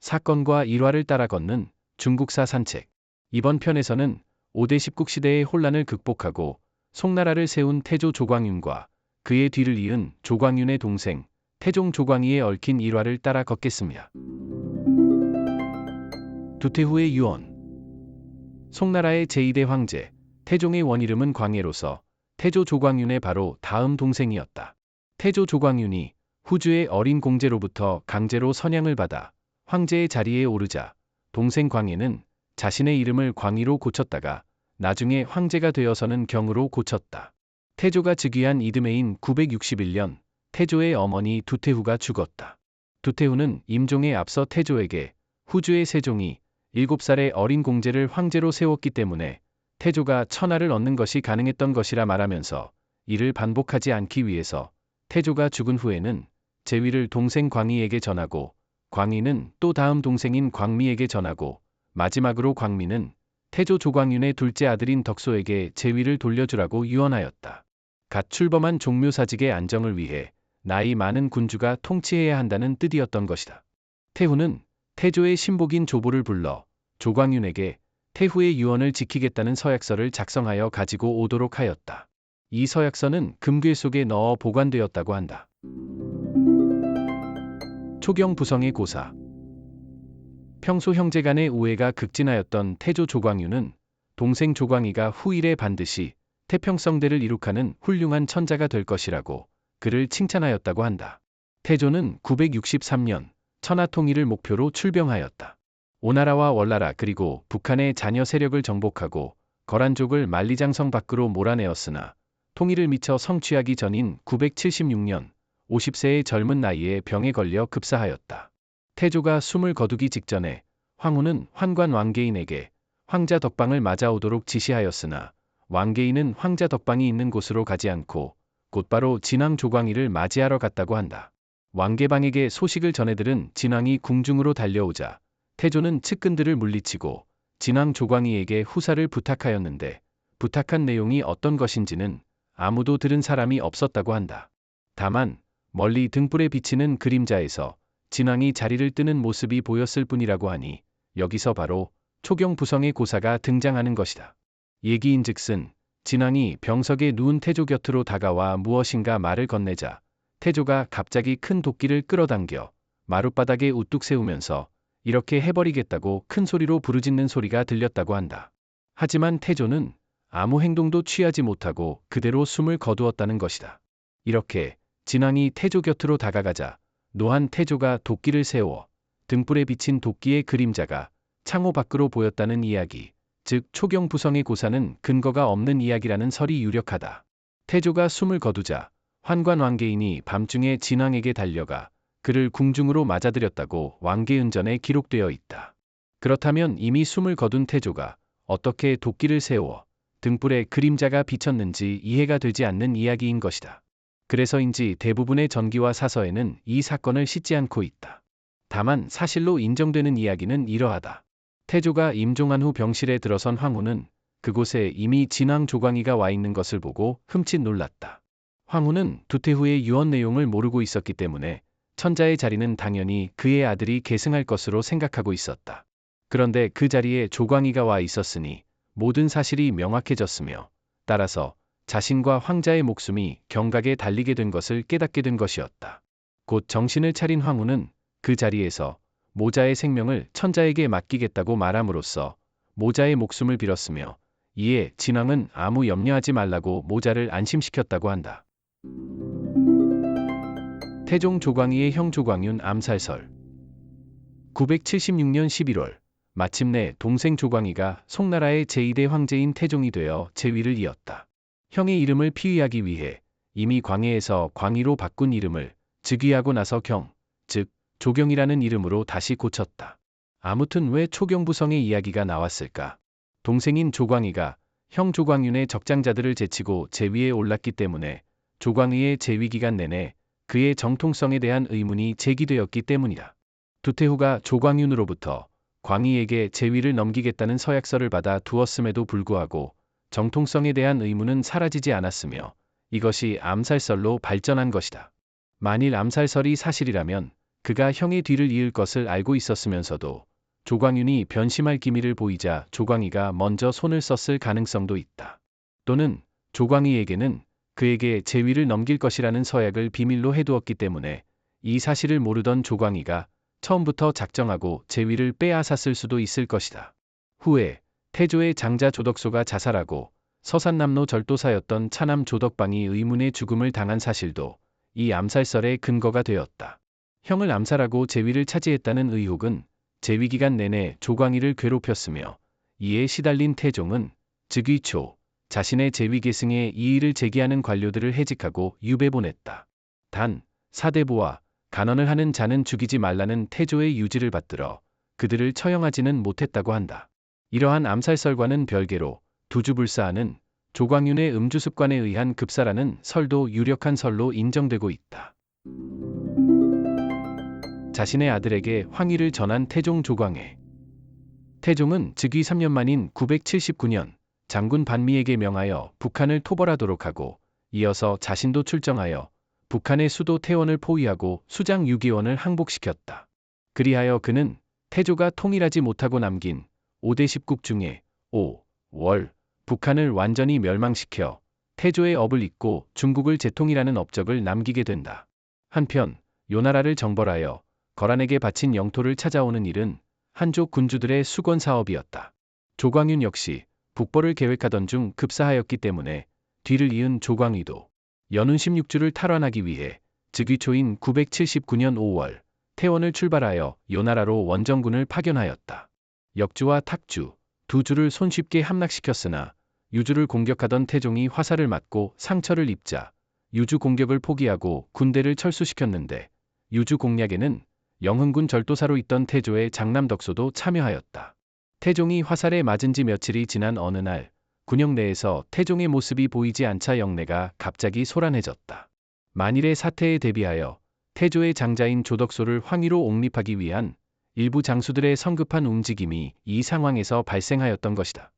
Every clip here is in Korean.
사건과 일화를 따라 걷는 중국사 산책. 이번 편에서는 5대 19 시대의 혼란을 극복하고 송나라를 세운 태조 조광윤과 그의 뒤를 이은 조광윤의 동생 태종 조광희에 얽힌 일화를 따라 걷겠습니다. 두태후의 유언 송나라의 제2대 황제 태종의 원이름은 광해로서 태조 조광윤의 바로 다음 동생이었다. 태조 조광윤이 후주의 어린 공제로부터 강제로 선양을 받아 황제의 자리에 오르자 동생 광해는 자신의 이름을 광희로 고쳤다가 나중에 황제가 되어서는 경으로 고쳤다. 태조가 즉위한 이듬해인 961년 태조의 어머니 두태후가 죽었다. 두태후는 임종에 앞서 태조에게 후주의 세종이 7살의 어린 공제를 황제로 세웠기 때문에 태조가 천하를 얻는 것이 가능했던 것이라 말하면서 이를 반복하지 않기 위해서 태조가 죽은 후에는 제위를 동생 광희에게 전하고 광희는 또 다음 동생인 광미에게 전하고 마지막으로 광미는 태조 조광윤의 둘째 아들인 덕소에게 제위를 돌려주라고 유언하였다. 갓 출범한 종묘사직의 안정을 위해 나이 많은 군주가 통치해야 한다는 뜻이었던 것이다. 태후는 태조의 신복인 조보를 불러 조광윤에게 태후의 유언을 지키겠다는 서약서를 작성하여 가지고 오도록 하였다. 이 서약서는 금괴 속에 넣어 보관되었다고 한다. 초경 부성의 고사 평소 형제 간의 우애가 극진하였던 태조 조광윤은 동생 조광희가 후일에 반드시 태평성대를 이룩하는 훌륭한 천자가 될 것이라고 그를 칭찬하였다고 한다. 태조는 963년 천하 통일을 목표로 출병하였다. 오나라와 월나라 그리고 북한의 잔여 세력을 정복하고 거란족을 만리장성 밖으로 몰아내었으나 통일을 미처 성취하기 전인 976년 50세의 젊은 나이에 병에 걸려 급사하였다. 태조가 숨을 거두기 직전에 황후는 환관 왕개인에게 황자 덕방을 맞아오도록 지시하였으나 왕개인은 황자 덕방이 있는 곳으로 가지 않고 곧바로 진왕 조광희를 맞이하러 갔다고 한다. 왕개방에게 소식을 전해들은 진왕이 궁중으로 달려오자 태조는 측근들을 물리치고 진왕 조광희에게 후사를 부탁하였는데 부탁한 내용이 어떤 것인지는 아무도 들은 사람이 없었다고 한다. 다만 멀리 등불에 비치는 그림자에서 진왕이 자리를 뜨는 모습이 보였을 뿐이라고 하니 여기서 바로 초경 부성의 고사가 등장하는 것이다. 얘기인즉슨 진왕이 병석에 누운 태조 곁으로 다가와 무엇인가 말을 건네자 태조가 갑자기 큰 도끼를 끌어당겨 마룻바닥에 우뚝 세우면서 이렇게 해버리겠다고 큰 소리로 부르짖는 소리가 들렸다고 한다. 하지만 태조는 아무 행동도 취하지 못하고 그대로 숨을 거두었다는 것이다. 이렇게 진왕이 태조 곁으로 다가가자 노한 태조가 도끼를 세워 등불에 비친 도끼의 그림자가 창호 밖으로 보였다는 이야기, 즉 초경 부성의 고사는 근거가 없는 이야기라는 설이 유력하다. 태조가 숨을 거두자 환관 왕개인이 밤중에 진왕에게 달려가 그를 궁중으로 맞아들였다고 왕개은전에 기록되어 있다. 그렇다면 이미 숨을 거둔 태조가 어떻게 도끼를 세워 등불에 그림자가 비쳤는지 이해가 되지 않는 이야기인 것이다. 그래서인지 대부분의 전기와 사서에는 이 사건을 싣지 않고 있다. 다만 사실로 인정되는 이야기는 이러하다. 태조가 임종한 후 병실에 들어선 황후는 그곳에 이미 진왕 조광희가 와 있는 것을 보고 흠칫 놀랐다. 황후는 두태후의 유언 내용을 모르고 있었기 때문에 천자의 자리는 당연히 그의 아들이 계승할 것으로 생각하고 있었다. 그런데 그 자리에 조광희가 와 있었으니 모든 사실이 명확해졌으며 따라서 자신과 황자의 목숨이 경각에 달리게 된 것을 깨닫게 된 것이었다. 곧 정신을 차린 황후는 그 자리에서 모자의 생명을 천자에게 맡기겠다고 말함으로써 모자의 목숨을 빌었으며 이에 진왕은 아무 염려하지 말라고 모자를 안심시켰다고 한다. 태종 조광희의 형 조광윤 암살설 976년 11월 마침내 동생 조광희가 송나라의 제2대 황제인 태종이 되어 제위를 이었다. 형의 이름을 피의하기 위해 이미 광해에서 광희로 바꾼 이름을 즉위하고 나서 경, 즉 조경이라는 이름으로 다시 고쳤다. 아무튼 왜 초경부성의 이야기가 나왔을까? 동생인 조광희가 형 조광윤의 적장자들을 제치고 제위에 올랐기 때문에 조광희의 제위 기간 내내 그의 정통성에 대한 의문이 제기되었기 때문이다. 두태후가 조광윤으로부터 광희에게 제위를 넘기겠다는 서약서를 받아 두었음에도 불구하고 정통성에 대한 의문은 사라지지 않았으며 이것이 암살설로 발전한 것이다. 만일 암살설이 사실이라면 그가 형의 뒤를 이을 것을 알고 있었으면서도 조광윤이 변심할 기미를 보이자 조광희가 먼저 손을 썼을 가능성도 있다. 또는 조광희에게는 그에게 제위를 넘길 것이라는 서약을 비밀로 해두었기 때문에 이 사실을 모르던 조광희가 처음부터 작정하고 제위를 빼앗았을 수도 있을 것이다. 후에 태조의 장자 조덕소가 자살하고 서산남로 절도사였던 차남 조덕방이 의문의 죽음을 당한 사실도 이 암살설의 근거가 되었다. 형을 암살하고 제위를 차지했다는 의혹은 제위 기간 내내 조광희를 괴롭혔으며 이에 시달린 태종은 즉위 초 자신의 제위 계승에 이의를 제기하는 관료들을 해직하고 유배 보냈다. 단 사대부와 간언을 하는 자는 죽이지 말라는 태조의 유지를 받들어 그들을 처형하지는 못했다고 한다. 이러한 암살설과는 별개로 두주불사하는 조광윤의 음주 습관에 의한 급사라는 설도 유력한 설로 인정되고 있다. 자신의 아들에게 황위를 전한 태종 조광해. 태종은 즉위 3년 만인 979년 장군 반미에게 명하여 북한을 토벌하도록 하고 이어서 자신도 출정하여 북한의 수도 태원을 포위하고 수장 6기원을 항복시켰다. 그리하여 그는 태조가 통일하지 못하고 남긴 5대 10국 중에 5, 월, 북한을 완전히 멸망시켜 태조의 업을 잇고 중국을 재통일하는 업적을 남기게 된다. 한편 요나라를 정벌하여 거란에게 바친 영토를 찾아오는 일은 한족 군주들의 수건 사업이었다. 조광윤 역시 북벌을 계획하던 중 급사하였기 때문에 뒤를 이은 조광의도 연운 16주를 탈환하기 위해 즉위 초인 979년 5월 태원을 출발하여 요나라로 원정군을 파견하였다. 역주와 탁주 두 주를 손쉽게 함락시켰으나 유주를 공격하던 태종이 화살을 맞고 상처를 입자 유주 공격을 포기하고 군대를 철수시켰는데 유주 공략에는 영흥군 절도사로 있던 태조의 장남 덕소도 참여하였다. 태종이 화살에 맞은 지 며칠이 지난 어느 날 군영 내에서 태종의 모습이 보이지 않자 영내가 갑자기 소란해졌다. 만일의 사태에 대비하여 태조의 장자인 조덕소를 황위로 옹립하기 위한 일부 장수들의 성급한 움직임이 이 상황에서 발생하였던 것이다.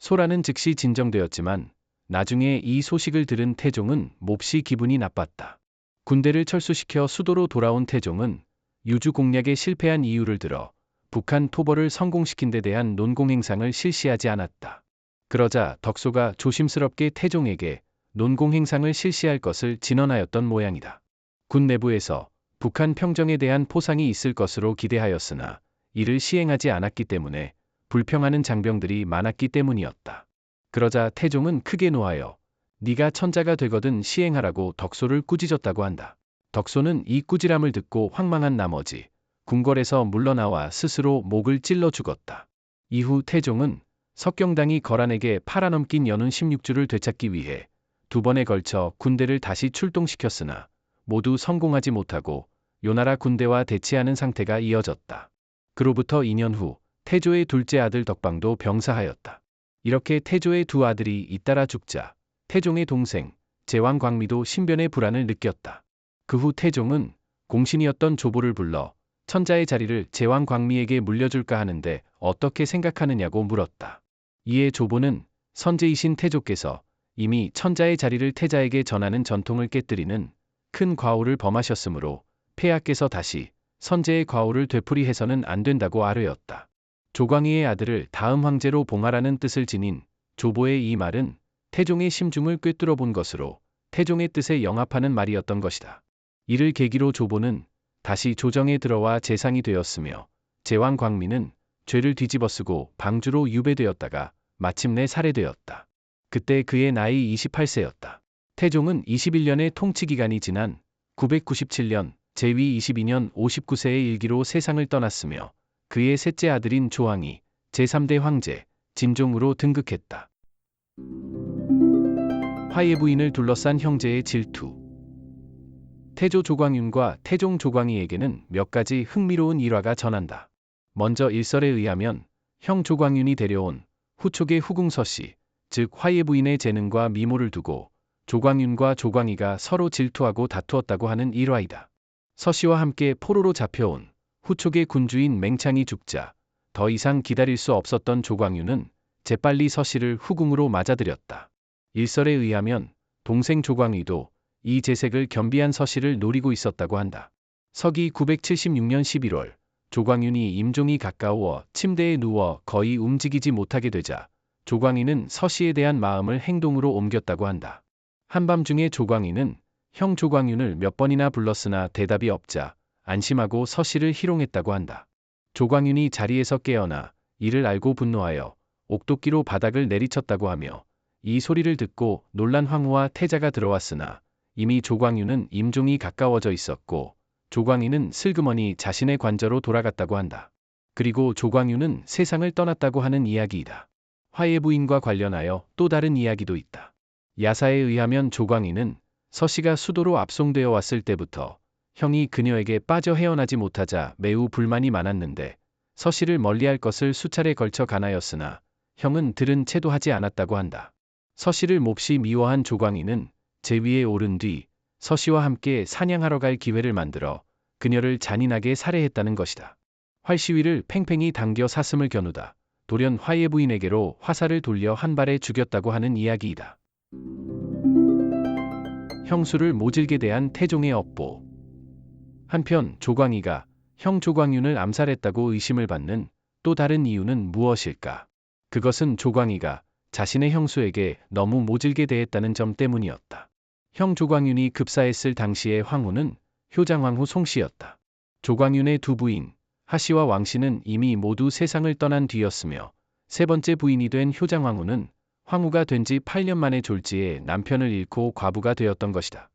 소란은 즉시 진정되었지만 나중에 이 소식을 들은 태종은 몹시 기분이 나빴다. 군대를 철수시켜 수도로 돌아온 태종은 유주 공략에 실패한 이유를 들어 북한 토벌을 성공시킨 데 대한 논공 행상을 실시하지 않았다. 그러자 덕소가 조심스럽게 태종에게 논공 행상을 실시할 것을 진언하였던 모양이다. 군 내부에서 북한 평정에 대한 포상이 있을 것으로 기대하였으나 이를 시행하지 않았기 때문에 불평하는 장병들이 많았기 때문이었다. 그러자 태종은 크게 노하여 네가 천자가 되거든 시행하라고 덕소를 꾸짖었다고 한다. 덕소는 이 꾸지람을 듣고 황망한 나머지 궁궐에서 물러나와 스스로 목을 찔러 죽었다. 이후 태종은 석경당이 거란에게 팔아넘긴 연운 16주를 되찾기 위해 두 번에 걸쳐 군대를 다시 출동시켰으나 모두 성공하지 못하고 요나라 군대와 대치하는 상태가 이어졌다. 그로부터 2년 후 태조의 둘째 아들 덕방도 병사하였다. 이렇게 태조의 두 아들이 잇따라 죽자 태종의 동생 제왕 광미도 신변의 불안을 느꼈다. 그 후 태종은 공신이었던 조보를 불러 천자의 자리를 제왕 광미에게 물려줄까 하는데 어떻게 생각하느냐고 물었다. 이에 조보는 선제이신 태조께서 이미 천자의 자리를 태자에게 전하는 전통을 깨뜨리는 큰 과오를 범하셨으므로 폐하께서 다시 선제의 과오를 되풀이해서는 안 된다고 아뢰었다. 조광희의 아들을 다음 황제로 봉하라는 뜻을 지닌 조보의 이 말은 태종의 심중을 꿰뚫어 본 것으로 태종의 뜻에 영합하는 말이었던 것이다. 이를 계기로 조보는 다시 조정에 들어와 재상이 되었으며 제왕 광민은 죄를 뒤집어쓰고 방주로 유배되었다가 마침내 살해되었다. 그때 그의 나이 28세였다. 태종은 21년의 통치기간이 지난 997년 제위 22년 59세의 일기로 세상을 떠났으며 그의 셋째 아들인 조왕이 제3대 황제 진종으로 등극했다. 화예 부인을 둘러싼 형제의 질투 태조 조광윤과 태종 조광희에게는 몇 가지 흥미로운 일화가 전한다. 먼저 일설에 의하면 형 조광윤이 데려온 후촉의 후궁서씨, 즉 화예 부인의 재능과 미모를 두고 조광윤과 조광희가 서로 질투하고 다투었다고 하는 일화이다. 서씨와 함께 포로로 잡혀온 후촉의 군주인 맹창이 죽자 더 이상 기다릴 수 없었던 조광윤은 재빨리 서씨를 후궁으로 맞아들였다. 일설에 의하면 동생 조광희도 이 재색을 겸비한 서씨를 노리고 있었다고 한다. 서기 976년 11월 조광윤이 임종이 가까워 침대에 누워 거의 움직이지 못하게 되자 조광인은 서씨에 대한 마음을 행동으로 옮겼다고 한다. 한밤중에 조광인은 형 조광윤을 몇 번이나 불렀으나 대답이 없자 안심하고 서씨를 희롱했다고 한다. 조광윤이 자리에서 깨어나 이를 알고 분노하여 옥도끼로 바닥을 내리쳤다고 하며 이 소리를 듣고 놀란 황후와 태자가 들어왔으나 이미 조광윤은 임종이 가까워져 있었고 조광인은 슬그머니 자신의 관저로 돌아갔다고 한다. 그리고 조광윤은 세상을 떠났다고 하는 이야기이다. 화해 부인과 관련하여 또 다른 이야기도 있다. 야사에 의하면 조광인은 서씨가 수도로 압송되어 왔을 때부터 형이 그녀에게 빠져 헤어나지 못하자 매우 불만이 많았는데 서씨를 멀리할 것을 수차례 걸쳐 가나였으나 형은 들은 채도 하지 않았다고 한다. 서씨를 몹시 미워한 조광인은 제위에 오른 뒤 서씨와 함께 사냥하러 갈 기회를 만들어 그녀를 잔인하게 살해했다는 것이다. 활시위를 팽팽히 당겨 사슴을 겨누다. 돌연 화예 부인에게로 화살을 돌려 한 발에 죽였다고 하는 이야기이다. 형수를 모질게 대한 태종의 업보. 한편 조광이가 형 조광윤을 암살했다고 의심을 받는 또 다른 이유는 무엇일까? 그것은 조광이가 자신의 형수에게 너무 모질게 대했다는 점 때문이었다. 형 조광윤이 급사했을 당시의 황후는 효장황후 송씨였다. 조광윤의 두 부인, 하씨와 왕씨는 이미 모두 세상을 떠난 뒤였으며 세 번째 부인이 된 효장황후는 황후가 된 지 8년 만에 졸지에 남편을 잃고 과부가 되었던 것이다.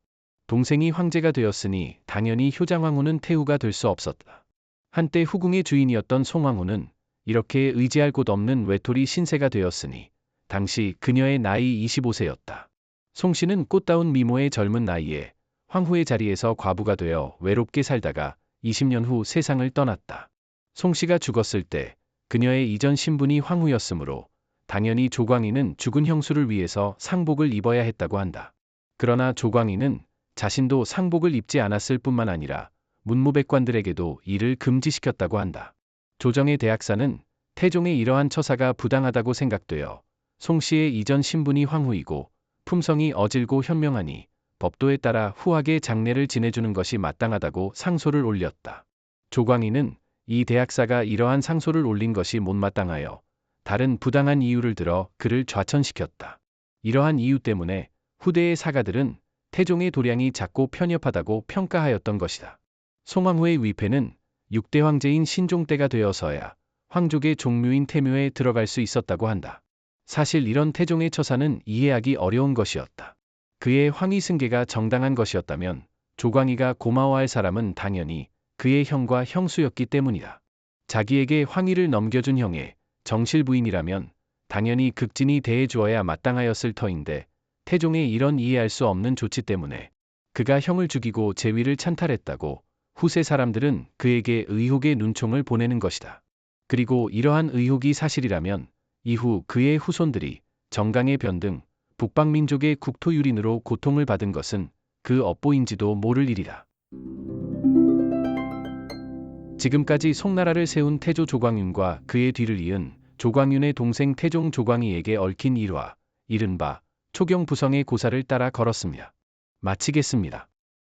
동생이 황제가 되었으니 당연히 효장황후는 태후가 될 수 없었다. 한때 후궁의 주인이었던 송황후는 이렇게 의지할 곳 없는 외톨이 신세가 되었으니 당시 그녀의 나이 25세였다. 송 씨는 꽃다운 미모의 젊은 나이에 황후의 자리에서 과부가 되어 외롭게 살다가 20년 후 세상을 떠났다. 송 씨가 죽었을 때 그녀의 이전 신분이 황후였으므로 당연히 조광이는 죽은 형수를 위해서 상복을 입어야 했다고 한다. 그러나 조광이는 자신도 상복을 입지 않았을 뿐만 아니라 문무백관들에게도 이를 금지시켰다고 한다. 조정의 대학사는 태종의 이러한 처사가 부당하다고 생각되어 송 씨의 이전 신분이 황후이고 품성이 어질고 현명하니 법도에 따라 후하게 장례를 지내주는 것이 마땅하다고 상소를 올렸다. 조광이는 이 대학사가 이러한 상소를 올린 것이 못마땅하여 다른 부당한 이유를 들어 그를 좌천시켰다. 이러한 이유 때문에 후대의 사가들은 태종의 도량이 작고 편협하다고 평가하였던 것이다. 송황후의 위패는 6대 황제인 신종 때가 되어서야 황족의 종묘인 태묘에 들어갈 수 있었다고 한다. 사실 이런 태종의 처사는 이해하기 어려운 것이었다. 그의 황위 승계가 정당한 것이었다면 조광이가 고마워할 사람은 당연히 그의 형과 형수였기 때문이다. 자기에게 황위를 넘겨준 형의 정실 부인이라면 당연히 극진히 대해 주어야 마땅하였을 터인데 태종의 이런 이해할 수 없는 조치 때문에 그가 형을 죽이고 제위를 찬탈했다고 후세 사람들은 그에게 의혹의 눈총을 보내는 것이다. 그리고 이러한 의혹이 사실이라면 이후 그의 후손들이 정강의 변등 북방민족의 국토 유린으로 고통을 받은 것은 그 업보인지도 모를 일이다. 지금까지 송나라를 세운 태조 조광윤과 그의 뒤를 이은 조광윤의 동생 태종 조광이에게 얽힌 일화, 이른바 초경 부성의 고사를 따라 걸었습니다. 마치겠습니다.